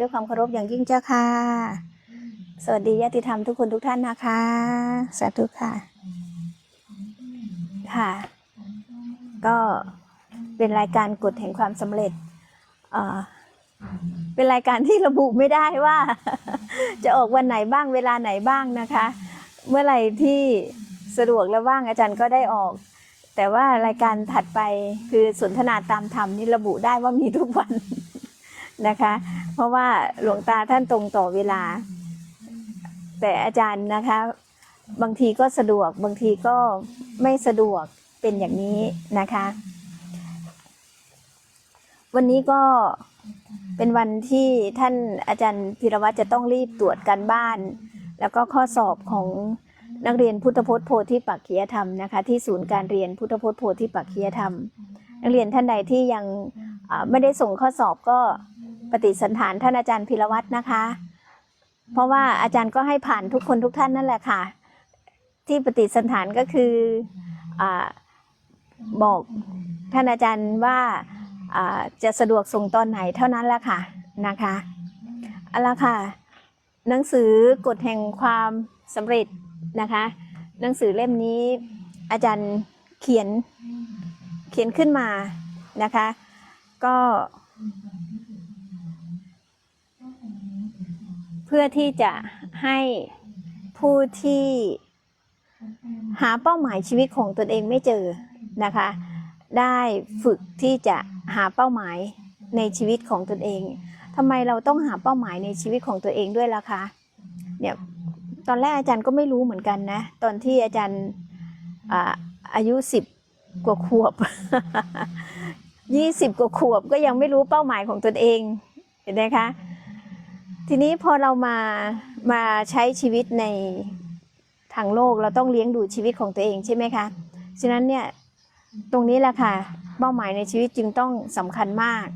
ด้วยความเคารพอย่างยิ่งเจ้าค่ะ สวัสดีญาติธรรมทุกคนทุกท่านนะคะ สาธุค่ะ ค่ะ ก็เป็นรายการกฎแห่งความสำเร็จเอ่อเป็นรายการที่ระบุไม่ได้ว่า จะออกวันไหนบ้างเวลาไหนบ้างนะคะ เมื่อไหร่ที่สะดวกและว่างอาจารย์ก็ได้ออก แต่ว่ารายการถัดไปคือสนทนาตามธรรมนี่ระบุได้ว่ามีทุกวัน นะคะ เพราะว่าหลวงตาท่านตรงต่อเวลา แต่อาจารย์นะคะ บางทีก็สะดวกบางทีก็ไม่สะดวกเป็นอย่างนี้นะคะ วันนี้ก็เป็นวันที่ท่านอาจารย์พิรวัตรจะต้องรีบตรวจการบ้าน แล้วก็ข้อสอบของนักเรียนพุทธพจน์โพธิปักขียธรรมนะคะที่ศูนย์การเรียนพุทธพจน์โพธิปักขียธรรม นักเรียนท่านใดที่ยังไม่ได้ส่งข้อสอบก็ ปฏิสันฐานท่านอาจารย์พิรวัตรนะคะ เพราะว่าอาจารย์ก็ให้ผ่านทุกคนทุกท่านนั่นแหละค่ะ ที่ปฏิสันฐานก็คืออบอกท่านอาจารย์ว่าอ่าจะสะดวกส่งตอนไหนเท่านั้นแหละค่ะนะคะเอาละค่ะ หนังสือกฎแห่งความสำเร็จนะคะ หนังสือเล่มนี้อาจารย์เขียนเขียนขึ้นมานะคะ ก็ เพื่อที่จะให้ผู้ที่หาเป้าหมายชีวิตของตนเองไม่เจอนะคะ ได้ฝึกที่จะหาเป้าหมายในชีวิตของตนเองทำไมเราต้องหาเป้าหมายในชีวิตของตัวเองด้วยล่ะคะเนี่ยตอนแรกอาจารย์ก็ไม่รู้เหมือนกันนะ ตอนที่อาจารย์อาอายุสิบกว่าขวบยี่สิบกว่าขวบก็ยังไม่รู้เป้าหมายของตนเองเห็นไหมคะ ทีนี้พอเรามามาใช้ชีวิตในทางโลกเราต้องเลี้ยงดูชีวิตของตัวเองใช่ไหมคะฉะนั้นเนี่ยตรงนี้แหละค่ะเป้าหมายในชีวิตจึงต้องสำคัญมาก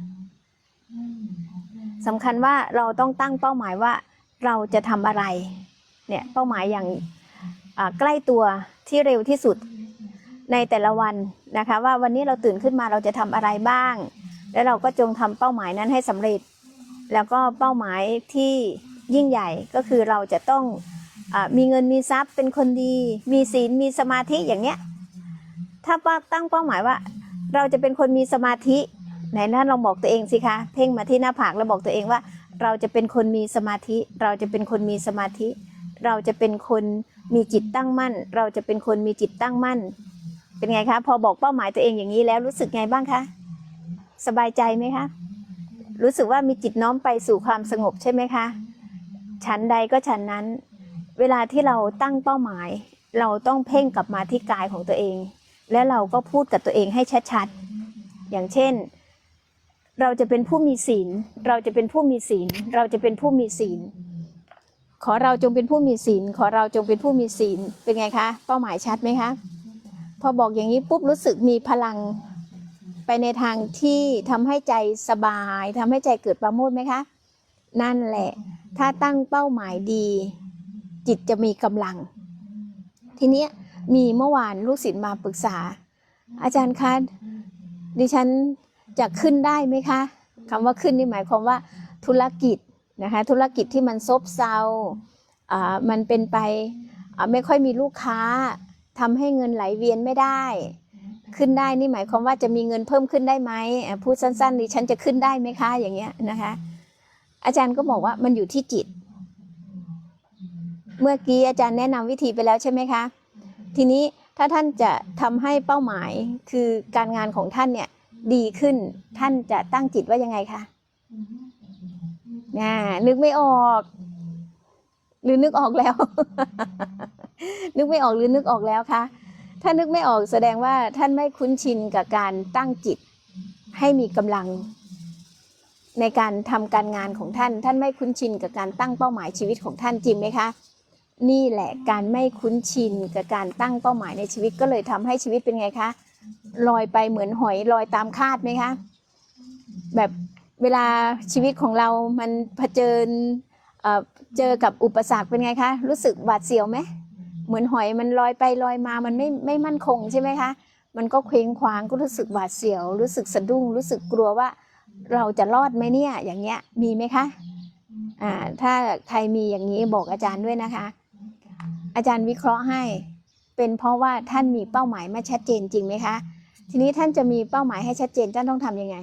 สำคัญว่าเราต้องตั้งเป้าหมายว่าเราจะทำอะไรเนี่ยเป้าหมายอย่างใกล้ตัวที่เร็วที่สุดในแต่ละวันนะคะ ว่าวันนี้เราตื่นขึ้นมาเราจะทำอะไรบ้าง แล้วเราก็จงทำเป้าหมายนั้นให้สำเร็จ แล้วก็เป้าหมายที่ยิ่งใหญ่ก็คือเราจะต้องอมีเงินมีทรัพย์เป็นคนดี มีศีลมีสมาธิอย่างเนี้ยถ้าว่าตั้งเป้าหมายว่า เราจะเป็นคนมีสมาธิไหนนั่นลองบอกตัวเองสิคะเพ่งมาที่หน้าผากแล้วบอกตัวเองว่า เราจะเป็นคนมีสมาธิ เราจะเป็นคนมีสมาธิ เราจะเป็นคนมีจิตตั้งมั่น เราจะเป็นคนมีจิตตั้งมั่น เป็นไงคะ พอบอกเป้าหมายตัวเองอย่างนี้แล้วรู้สึกไงบ้างคะสบายใจไหมคะ รู้สึกว่ามีจิตน้อมไปสู่ความสงบใช่ไหมคะชั้นใดก็ชั้นนั้น เวลาที่เราตั้งเป้าหมาย เราต้องเพ่งกลับมาที่กายของตัวเอง และเราก็พูดกับตัวเองให้ชัดๆ อย่างเช่น เราจะเป็นผู้มีศีล เราจะเป็นผู้มีศีล เราจะเป็นผู้มีศีล ขอเราจงเป็นผู้มีศีล ขอเราจงเป็นผู้มีศีล เป็นไงคะ เป้าหมายชัดไหมคะ พอบอกอย่างนี้ปุ๊บรู้สึกมีพลัง ไปในทางที่ทำให้ใจสบายทำให้ใจเกิดประโมทไหมคะ นั่นแหละ ถ้าตั้งเป้าหมายดี จิตจะมีกำลัง ทีนี้มีเมื่อวานลูกศิษย์มาปรึกษา อาจารย์คะดิฉันจะขึ้นได้ไหมคะคำว่าขึ้นนี่หมายความว่าธุรกิจนะคะธุรกิจที่มันซบเซาอ่ามันเป็นไปอ่าไม่ค่อยมีลูกค้าทำให้เงินไหลเวียนไม่ได้ ขึ้นได้นี่หมายความว่าจะมีเงินเพิ่มขึ้นได้ไหมพูดสั้นๆดิฉันจะขึ้นได้ไหมคะอย่างเงี้ยนะคะ อาจารย์ก็บอกว่ามันอยู่ที่จิต เมื่อกี้อาจารย์แนะนำวิธีไปแล้วใช่ไหมคะ ทีนี้ถ้าท่านจะทำให้เป้าหมายคือการงานของท่านเนี่ยดีขึ้นท่านจะตั้งจิตว่ายังไงคะน่านึกไม่ออก หรือนึกออกแล้ว นึกไม่ออกหรือนึกออกแล้วคะ ถ้านึกไม่ออกแสดงว่าท่านไม่คุ้นชินกับการตั้งจิต ให้มีกำลัง ในการทำการงานของท่าน ท่านไม่คุ้นชินกับการตั้งเป้าหมายชีวิตของท่านจริงไหมคะ นี่แหละการไม่คุ้นชินกับการตั้งเป้าหมายในชีวิตก็เลยทำให้ชีวิตเป็นไงคะลอยไปเหมือนหอยลอยตามคาดไหมคะ แบบเวลาชีวิตของเรามันเผชิญเอ่อเจอกับอุปสรรคเป็นไงคะ รู้สึกหวาดเสียวไหม เหมือนหอยมันลอยไปลอยมามันไม่ไม่มั่นคงใช่ไหมคะมันก็เคว้งคว้างก็รู้สึกหวาดเสียว รู้สึกสะดุ้ง รู้สึกกลัวว่าเราจะรอดไหมเนี่ยอย่างเงี้ยมีไหมคะอ่าถ้าใครมีอย่างนี้บอกอาจารย์ด้วยนะคะ อาจารย์วิเคราะห์ให้ เป็นเพราะว่าท่านมีเป้าหมายไม่ชัดเจนจริงไหมคะ ทีนี้ท่านจะมีเป้าหมายให้ชัดเจนท่านต้องทำยังไง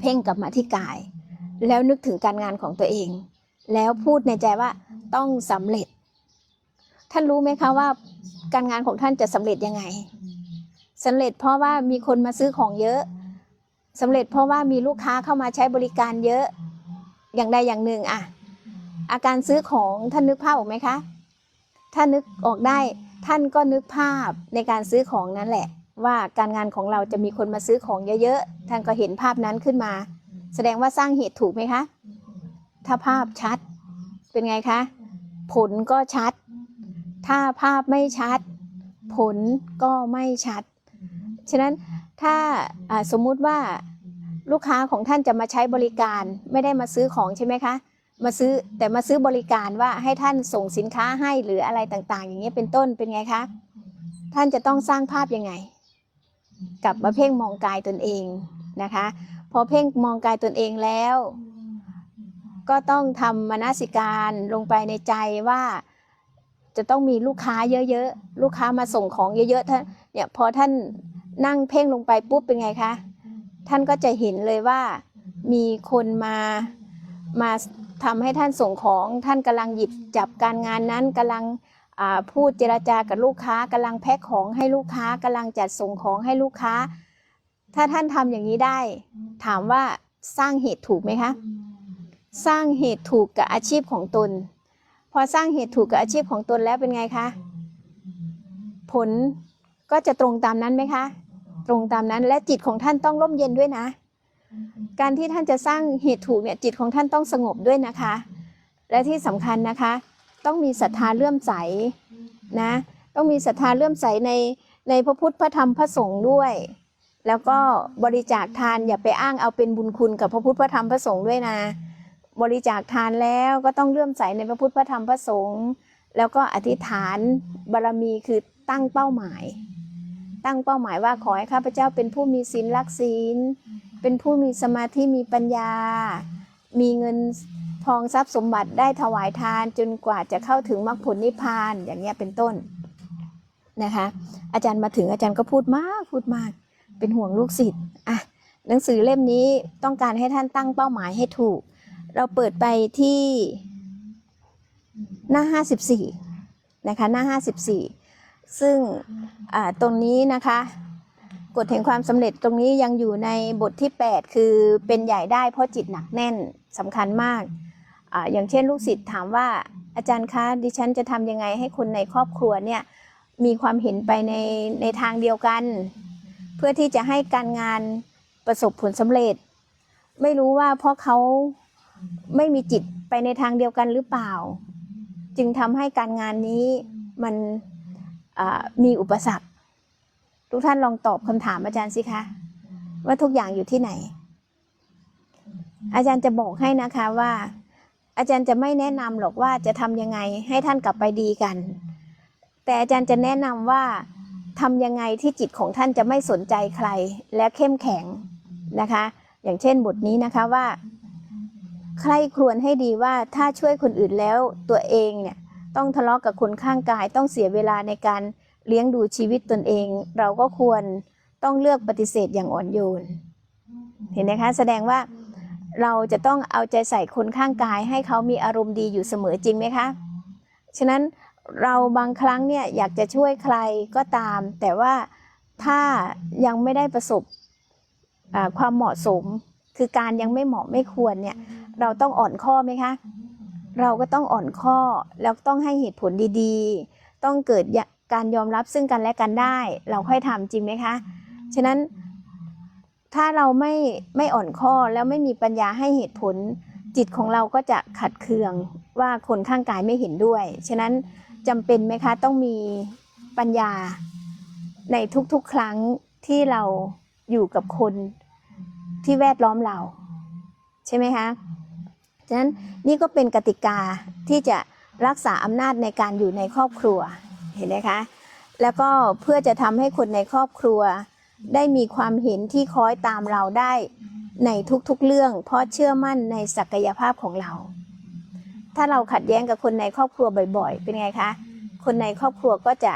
เพ่งกลับมาที่กาย แล้วนึกถึงการงานของตัวเอง แล้วพูดในใจว่าต้องสำเร็จ ท่านรู้ไหมคะว่า การงานของท่านจะสำเร็จยังไงสำเร็จเพราะว่ามีคนมาซื้อของเยอะสำเร็จเพราะว่ามีลูกค้าเข้ามาใช้บริการเยอะ อย่างใดอย่างหนึ่งอะอาการซื้อของท่านนึกภาพออกไหมคะ ถ้านึกออกได้ท่านก็นึกภาพในการซื้อของนั่นแหละ ว่าการงานของเราจะมีคนมาซื้อของเยอะๆ ท่านก็เห็นภาพนั้นขึ้นมา แสดงว่าสร้างเหตุถูกไหมคะ ถ้าภาพชัดเป็นไงคะ ผลก็ชัด ถ้าภาพไม่ชัด ผลก็ไม่ชัด ฉะนั้นถ้าสมมุติว่าลูกค้าของท่านจะมาใช้บริการไม่ได้มาซื้อของใช่ไหมคะ มาซื้อแต่มาซื้อบริการว่าให้ท่านส่งสินค้าให้หรืออะไรต่างๆ อย่างเงี้ยเป็นต้นเป็นไงคะท่านจะต้องสร้างภาพยังไง กลับมาเพ่งมองกายตนเองนะคะ พอเพ่งมองกายตนเองแล้ว ก็ต้องทำมนสิการลงไปในใจว่า จะต้องมีลูกค้าเยอะๆ ลูกค้ามาส่งของเยอะๆท่านเนี่ยพอท่านนั่งเพ่งลงไปปุ๊บเป็นไงคะท่านก็จะเห็นเลยว่ามีคนมามาทำให้ท่านส่งของท่านกำลังหยิบจับการงานนั้นกำลังพูดเจรจากับลูกค้ากำลังแพ็คของให้ลูกค้ากำลังจัดส่งของให้ลูกค้า ถ้าท่านทำอย่างนี้ได้ ถามว่าสร้างเหตุถูกไหมคะ สร้างเหตุถูกกับอาชีพของตน พอสร้างเหตุถูกกับอาชีพของตนแล้วเป็นไงคะ ผลก็จะตรงตามนั้นไหมคะ ตรงตามนั้นและจิตของท่านต้องร่มเย็นด้วยนะ การที่ท่านจะสร้างเหตุถูกเนี่ยจิตของท่านต้องสงบด้วยนะคะ และที่สำคัญนะคะ ต้องมีศรัทธาเลื่อมใสนะ ต้องมีศรัทธาเลื่อมใสในในพระพุทธพระธรรมพระสงฆ์ด้วย แล้วก็บริจาคทานอย่าไปอ้างเอาเป็นบุญคุณกับพระพุทธพระธรรมพระสงฆ์ด้วยนะ บริจาคทานแล้วก็ต้องเลื่อมใสในพระพุทธพระธรรมพระสงฆ์แล้วก็อธิษฐานบารมีคือตั้งเป้าหมาย ตั้งเป้าหมายว่าขอให้ข้าพเจ้าเป็นผู้มีศีลรักศีล เป็นผู้มีสมาธิมีปัญญา มีเงินทองทรัพย์สมบัติได้ถวายทานจนกว่าจะเข้าถึงมรรคผลนิพพานอย่างเงี้ยเป็นต้นนะคะ อาจารย์มาถึงอาจารย์ก็พูดมากพูดมากเป็นห่วงลูกศิษย์อะหนังสือเล่มนี้ต้องการให้ท่านตั้งเป้าหมายให้ถูก เราเปิดไปที่หน้า 54 นะคะ หน้า 54 ซึ่งอ่าตรงนี้นะคะ กฎแห่งความสำเร็จตรงนี้ยังอยู่ในบทที่ 8 คือเป็นใหญ่ได้เพราะจิตหนักแน่นสำคัญมากออย่างเช่นลูกศิษย์ถามว่าอาจารย์คะดิฉันจะทำยังไงให้คนในครอบครัวเนี่ยมีความเห็นไปในในทางเดียวกัน เพื่อที่จะให้การงานประสบผลสำเร็จ ไม่รู้ว่าเพราะเขา ไม่มีจิตไปในทางเดียวกันหรือเปล่า จึงทำให้การงานนี้มันมีอุปสรรค ทุกท่านลองตอบคำถามอาจารย์สิคะ ว่าทุกอย่างอยู่ที่ไหน อาจารย์จะบอกให้นะคะว่า อาจารย์จะไม่แนะนำหรอกว่าจะทำยังไงให้ท่านกลับไปดีกัน แต่อาจารย์จะแนะนำว่าทำยังไงที่จิตของท่านจะไม่สนใจใครและเข้มแข็งนะคะ อย่างเช่นบทนี้นะคะว่า ใครครวญให้ดีว่าถ้าช่วยคนอื่นแล้วตัวเองเนี่ยต้องทะเลาะกับคนข้างกาย ต้องเสียเวลาในการเลี้ยงดูชีวิตตนเอง เราก็ควรต้องเลือกปฏิเสธอย่างอ่อนโยน เห็นไหมคะ แสดงว่าเราจะต้องเอาใจใส่คนข้างกาย ให้เขามีอารมณ์ดีอยู่เสมอจริงไหมคะ ฉะนั้นเราบางครั้งเนี่ยอยากจะช่วยใครก็ตาม แต่ว่าถ้ายังไม่ได้ประสบความเหมาะสม คือการยังไม่เหมาะไม่ควรเนี่ย เราต้องอ่อนข้อไหมคะ เราก็ต้องอ่อนข้อ แล้วต้องให้เหตุผลดีๆ ต้องเกิดการยอมรับซึ่งกันและกันได้ เราค่อยทำจริงไหมคะ ฉะนั้นถ้าเราไม่ไม่อ่อนข้อแล้วไม่มีปัญญาให้เหตุผล จิตของเราก็จะขัดเคืองว่าคนข้างกายไม่เห็นด้วย ฉะนั้นจำเป็นไหมคะต้องมีปัญญาในทุกๆครั้งที่เราอยู่กับคนที่แวดล้อมเรา ใช่ไหมคะฉะนั้นนี่ก็เป็นกติกาที่จะรักษาอำนาจในการอยู่ในครอบครัวเห็นไหมคะแล้วก็เพื่อจะทำให้คนในครอบครัว ได้มีความเห็นที่คล้อยตามเราได้ในทุกๆเรื่อง เพราะเชื่อมั่นในศักยภาพของเรา ถ้าเราขัดแย้งกับคนในครอบครัวบ่อยๆ เป็นไงคะคนในครอบครัวก็จะ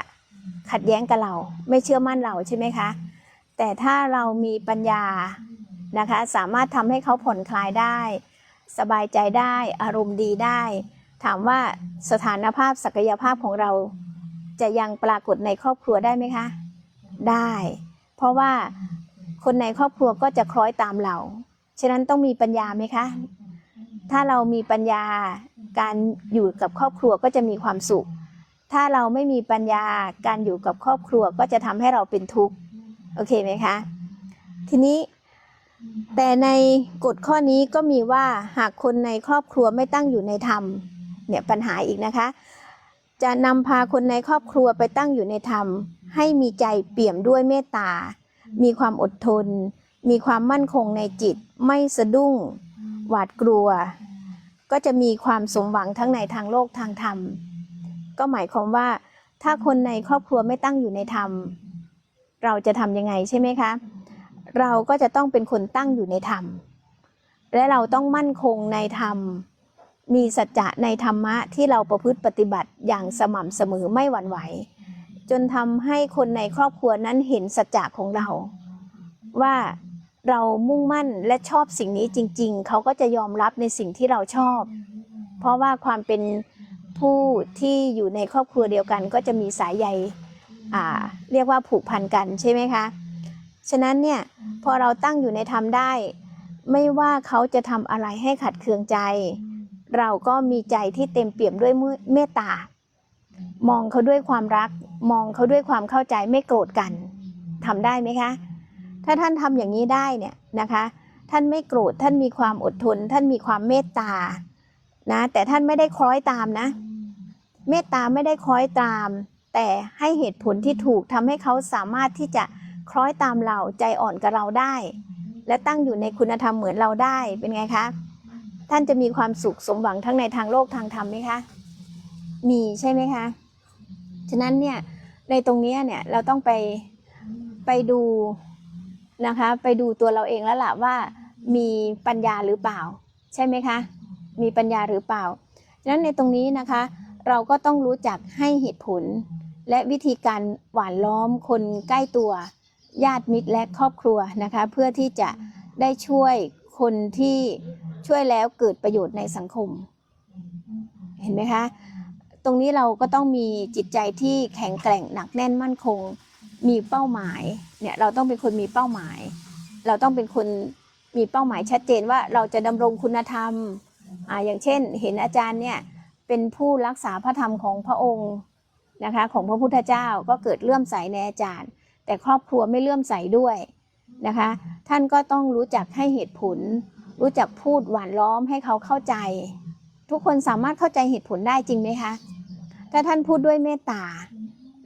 ขัดแย้งกับเรา ไม่เชื่อมั่นเราใช่ไหมคะ แต่ถ้าเรามีปัญญา นะคะ สามารถทำให้เขาผ่อนคลายได้ สบายใจได้ อารมณ์ดีได้ ถามว่าสถานภาพศักยภาพของเรา จะยังปรากฏในครอบครัวได้ไหมคะ ได้ เพราะว่าคนในครอบครัวก็จะคล้อยตามเรา ฉะนั้นต้องมีปัญญาไหมคะ ถ้าเรามีปัญญาการอยู่กับครอบครัวก็จะมีความสุข ถ้าเราไม่มีปัญญาการอยู่กับครอบครัวก็จะทำให้เราเป็นทุกข์ โอเคไหมคะ ทีนี้ แต่ในกฎข้อนี้ก็มีว่าหากคนในครอบครัวไม่ตั้งอยู่ในธรรมเนี่ยปัญหาอีกนะคะ จะนำพาคนในครอบครัวไปตั้งอยู่ในธรรม ให้มีใจเปี่ยมด้วยเมตตา มีความอดทน มีความมั่นคงในจิต ไม่สะดุ้ง หวาดกลัว ก็จะมีความสมหวังทั้งในทางโลกทางธรรม ก็หมายความว่า ถ้าคนในครอบครัวไม่ตั้งอยู่ในธรรม เราจะทำยังไงใช่ไหมคะ เราก็จะต้องเป็นคนตั้งอยู่ในธรรม และเราต้องมั่นคงในธรรม มีสัจจะในธรรมะที่เราประพฤติปฏิบัติอย่างสม่ำเสมอไม่หวั่นไหว จนทำให้คนในครอบครัวนั้นเห็นสัจจะของเรา ว่าเรามุ่งมั่นและชอบสิ่งนี้จริง ๆ เขาก็จะยอมรับในสิ่งที่เราชอบ เพราะว่าความเป็นผู้ที่อยู่ในครอบครัวเดียวกันก็จะมีสายใยเรียกว่าผูกพันกันใช่ไหมคะ ฉะนั้นเนี่ยพอเราตั้งอยู่ในธรรมได้ ไม่ว่าเขาจะทำอะไรให้ขัดเคืองใจ เราก็มีใจที่เต็มเปี่ยมด้วยเมตตามองเขาด้วยความรัก มองเขาด้วยความเข้าใจไม่โกรธกันทำได้ไหมคะ ถ้าท่านทำอย่างนี้ได้เนี่ยนะคะ ท่านไม่โกรธท่านมีความอดทน ท่านมีความเมตตานะแต่ท่านไม่ได้คล้อยตามนะ เมตตาไม่ได้คล้อยตาม แต่ให้เหตุผลที่ถูกทำให้เขาสามารถที่จะ คล้อยตามเราใจอ่อนกับเราได้ และตั้งอยู่ในคุณธรรมเหมือนเราได้เป็นไงคะ ท่านจะมีความสุขสมหวังทั้งในทางโลกทางธรรมไหมคะ มีใช่ไหมคะ ฉะนั้นเนี่ยในตรงเนี้ยเนี่ยเราต้องไปไปดูนะคะไปดูตัวเราเองแล้วล่ะว่ามีปัญญาหรือเปล่า ใช่ไหมคะ มีปัญญาหรือเปล่าฉะนั้นในตรงนี้นะคะ เราก็ต้องรู้จักให้เหตุผล และวิธีการหวานล้อมคนใกล้ตัว ญาติมิตรและครอบครัวนะคะ เพื่อที่จะได้ช่วยคนที่ช่วยแล้วเกิดประโยชน์ในสังคม เห็นไหมคะ ตรงนี้เราก็ต้องมีจิตใจที่แข็งแกร่งหนักแน่นมั่นคง มีเป้าหมายเนี่ยเราต้องเป็นคนมีเป้าหมาย เราต้องเป็นคนมีเป้าหมายชัดเจนว่าเราจะดำรงคุณธรรมอ่าอย่างเช่น เห็นอาจารย์เนี่ยเป็นผู้รักษาพระธรรมของพระองค์นะคะของพระพุทธเจ้าก็เกิดเลื่อมใสในอาจารย์ แต่ครอบครัวไม่เลื่อมใสด้วยนะคะ ท่านก็ต้องรู้จักให้เหตุผล รู้จักพูดหวานล้อมให้เขาเข้าใจ ทุกคนสามารถเข้าใจเหตุผลได้จริงไหมคะถ้าท่านพูดด้วยเมตตา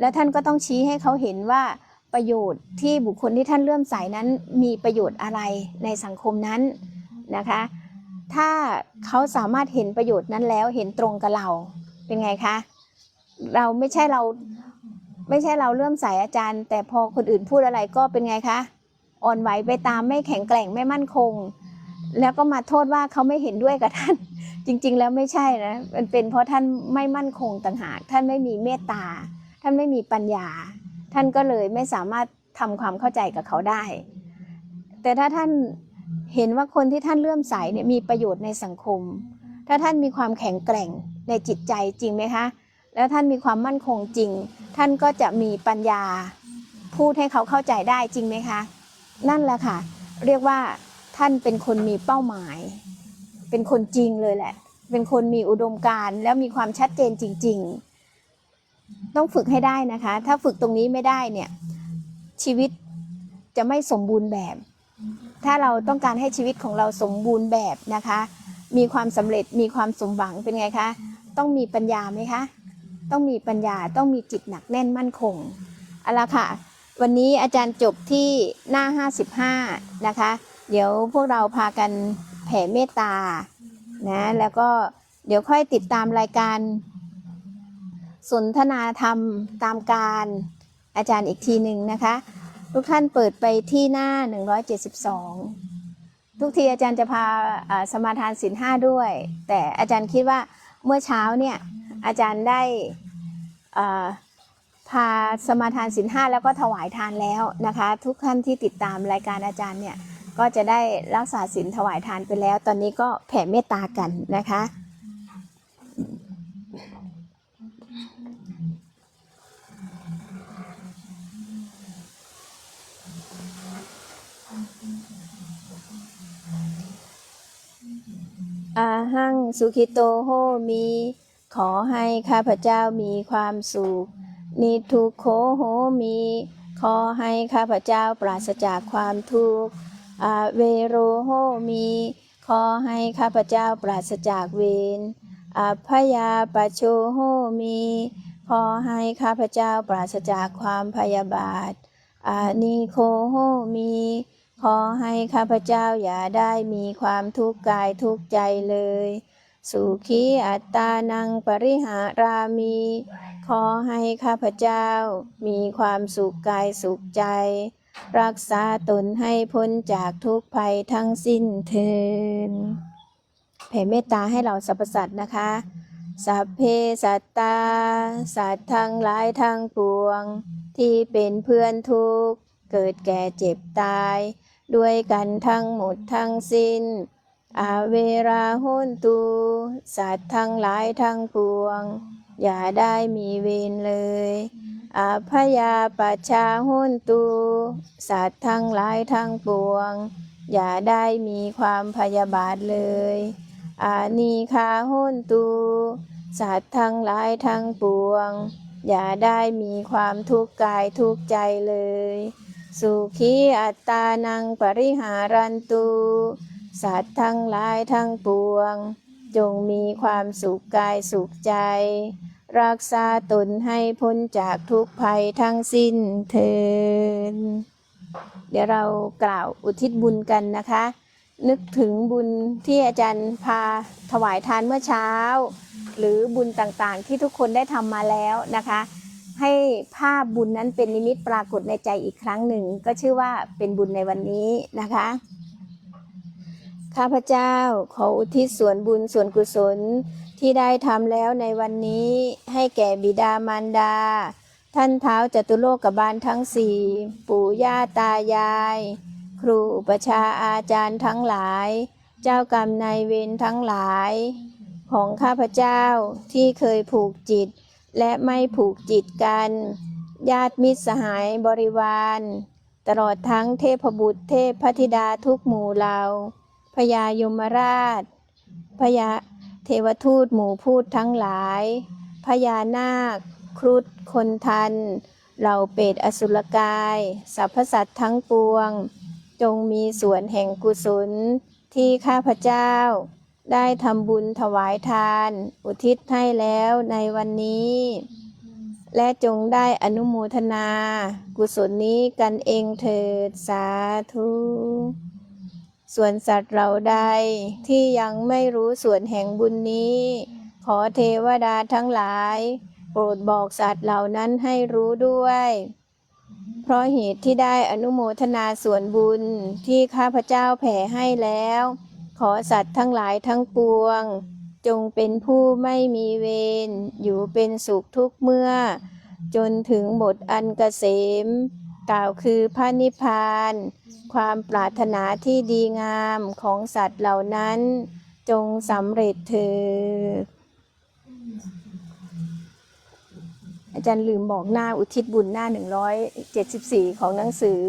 แล้วท่านก็ต้องชี้ให้เขาเห็นว่าประโยชน์ที่บุคคลที่ท่านเลื่อมใสนั้นมีประโยชน์อะไรในสังคมนั้นนะคะ ถ้าเขาสามารถเห็นประโยชน์นั้นแล้วเห็นตรงกับเราเป็นไงคะ เราไม่ใช่เรา ไม่ใช่เราเลื่อมใสอาจารย์ แต่พอคนอื่นพูดอะไรก็เป็นไงคะ อ่อนไหวไปตามไม่แข็งแกร่งไม่มั่นคง แล้วก็มาโทษว่าเขาไม่เห็นด้วยกับท่าน จริง ๆ แล้วไม่ใช่นะมันเป็นเพราะท่านไม่มั่นคงต่างหาก ท่านไม่มีเมตตา ท่านไม่มีปัญญา ท่านก็เลยไม่สามารถทำความเข้าใจกับเขาได้ แต่ถ้าท่านเห็นว่าคนที่ท่านเลื่อมใสเนี่ยมีประโยชน์ในสังคม ถ้าท่านมีความแข็งแกร่งในจิตใจจริงไหมคะ แล้วท่านมีความมั่นคงจริง ท่านก็จะมีปัญญา พูดให้เขาเข้าใจได้จริงไหมคะ นั่นแหละค่ะ เรียกว่าท่านเป็นคนมีเป้าหมาย เป็นคนจริงเลยแหละ เป็นคนมีอุดมการณ์แล้วมีความชัดเจนจริง ๆ ต้องฝึกให้ได้นะคะ ถ้าฝึกตรงนี้ไม่ได้เนี่ยชีวิตจะไม่สมบูรณ์แบบ ถ้าเราต้องการให้ชีวิตของเราสมบูรณ์แบบนะคะ มีความสำเร็จมีความสมหวังเป็นไงคะ ต้องมีปัญญาไหมคะ ต้องมีปัญญาต้องมีจิตหนักแน่นมั่นคงเอาละค่ะ วันนี้อาจารย์จบที่หน้า 55 นะคะ เดี๋ยวพวกเราพากันแผ่เมตตานะแล้วก็เดี๋ยวค่อยติดตามรายการสนทนาธรรมตามการอาจารย์อีกทีหนึ่งนะคะ ทุกท่านเปิดไปที่หน้า 172 ทุกทีอาจารย์จะพาสมาทานศีลห้าด้วย แต่อาจารย์คิดว่าเมื่อเช้าเนี่ย อาจารย์ได้พาสมาทานสินห้าแล้วก็ถวายทานแล้วนะคะ ทุกท่านที่ติดตามรายการอาจารย์เนี่ยก็จะได้รักษาศีลถวายทานไปแล้ว ตอนนี้ก็แผ่เมตตากันนะคะ อาหังสุขิโตโหมี ขอให้ข้าพเจ้ามีความสุข นิทุโขโหมี ขอให้ข้าพเจ้าปราศจากความทุกข์อเวโรโหมี ขอให้ข้าพเจ้าปราศจากเวรอพยาปโชโหมี ขอให้ข้าพเจ้าปราศจากความพยาบาทอนิโคโหมี ขอให้ข้าพเจ้าอย่าได้มีความทุกข์กายทุกข์ใจเลย สุขีอัตตานังปริหารามี ขอให้ข้าพเจ้า มีความสุขกายสุขใจ รักษาตนให้พ้นจากทุกภัยทั้งสิ้นเทินแผ่เมตตาให้เราสรรพสัตว์นะคะสัพเพสัตตา สัตว์ทั้งหลายทั้งปวง ที่เป็นเพื่อนทุกข์ เกิดแก่เจ็บตาย ด้วยกันทั้งหมดทั้งสิ้น อาเวราหุนตู สัตว์ทั้งหลายทั้งปวง อย่าได้มีเวรเลยอาพยาปัชาหุนตู สัตว์ทั้งหลายทั้งปวง อย่าได้มีความพยาบาทเลยอานีคาหุนตู สัตว์ทั้งหลายทั้งปวง อย่าได้มีความทุกข์กายทุกข์ใจเลย สุขีอัตตานังปริหารันตุ สัตว์ทั้งหลายทั้งปวง จงมีความสุขกายสุขใจ รักษาตนให้พ้นจากทุกภัยทั้งสิ้นเทินเดี๋ยวเรากล่าวอุทิศบุญกันนะคะ นึกถึงบุญที่อาจารย์พาถวายทานเมื่อเช้า หรือบุญต่างๆที่ทุกคนได้ทำมาแล้วนะคะ ให้ภาพบุญนั้นเป็นนิมิตปรากฏในใจอีกครั้งหนึ่ง ก็ชื่อว่าเป็นบุญในวันนี้นะคะ ข้าพเจ้าขออุทิศส่วนบุญส่วนกุศลที่ได้ทำแล้วในวันนี้ให้แก่บิดามารดา ท่านเท้าจตุโลกบาลทั้งสี่ปู่ย่าตายาย ครูอุปชาอาจารย์ทั้งหลาย เจ้ากรรมนายเวรทั้งหลาย ของข้าพเจ้าที่เคยผูกจิต และไม่ผูกจิตกัน ญาติมิตรสหายบริวาร ตลอดทั้งเทพบุตรเทพพธิดาทุกหมู่เหล่า พญายมราชพญาเทวทูตหมู่พูดทั้งหลายพญานาค ครุฑคนทัน เหล่าเปรตอสุรกาย สรรพสัตว์ทั้งปวง จงมีส่วนแห่งกุศล ที่ข้าพเจ้า ได้ทำบุญถวายทาน อุทิศให้แล้วในวันนี้ และจงได้อนุโมทนา กุศลนี้กันเองเถิดสาธุ ส่วนสัตว์เราใดที่ยังไม่รู้ส่วนแห่งบุญนี้ ขอเทวดาทั้งหลาย โปรดบอกสัตว์เหล่านั้นให้รู้ด้วย เพราะเหตุที่ได้อนุโมทนาส่วนบุญที่ข้าพเจ้าแผ่ให้แล้ว ขอสัตว์ทั้งหลายทั้งปวง จงเป็นผู้ไม่มีเวรอยู่เป็นสุขทุกเมื่อ จนถึงบทอันเกษม กล่าวคือพระนิพพาน ความปรารถนาที่ดีงามของสัตว์เหล่านั้นจงสำเร็จเถิดอาจารย์ลืมบอกหน้าอุทิศบุญหน้า 174 ของหนังสือ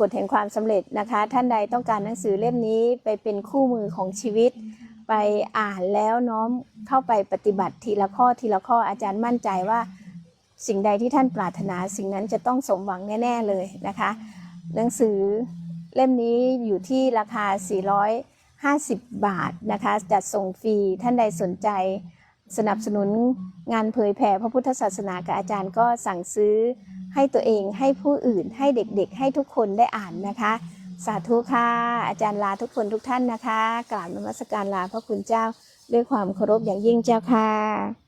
กฎแห่งความสำเร็จนะคะ ท่านใดต้องการหนังสือเล่มนี้ไปเป็นคู่มือของชีวิต ไปอ่านแล้วน้อมเข้าไปปฏิบัติทีละข้อทีละข้ออาจารย์มั่นใจว่า สิ่งใดที่ท่านปรารถนาสิ่งนั้นจะต้องสมหวังแน่ ๆเลยนะคะ หนังสือเล่มนี้อยู่ที่ราคา 450 บาทนะคะจัดส่งฟรีท่านใดสนใจ สนับสนุนงานเผยแผ่พระพุทธศาสนากับอาจารย์ก็สั่งซื้อให้ตัวเองให้ผู้อื่นให้เด็กๆ ให้ทุกคนได้อ่านนะคะ สาธุค่ะ อาจารย์ลาทุกคนทุกท่านนะคะ กราบนมัสการลาพระคุณเจ้าด้วยความเคารพอย่างยิ่งเจ้าค่ะ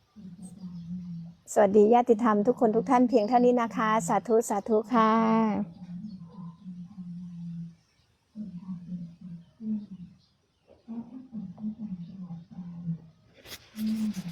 สวัสดีญาติธรรมทุกคนทุกท่านเพียงเท่านี้นะคะ สาธุ สาธุค่ะ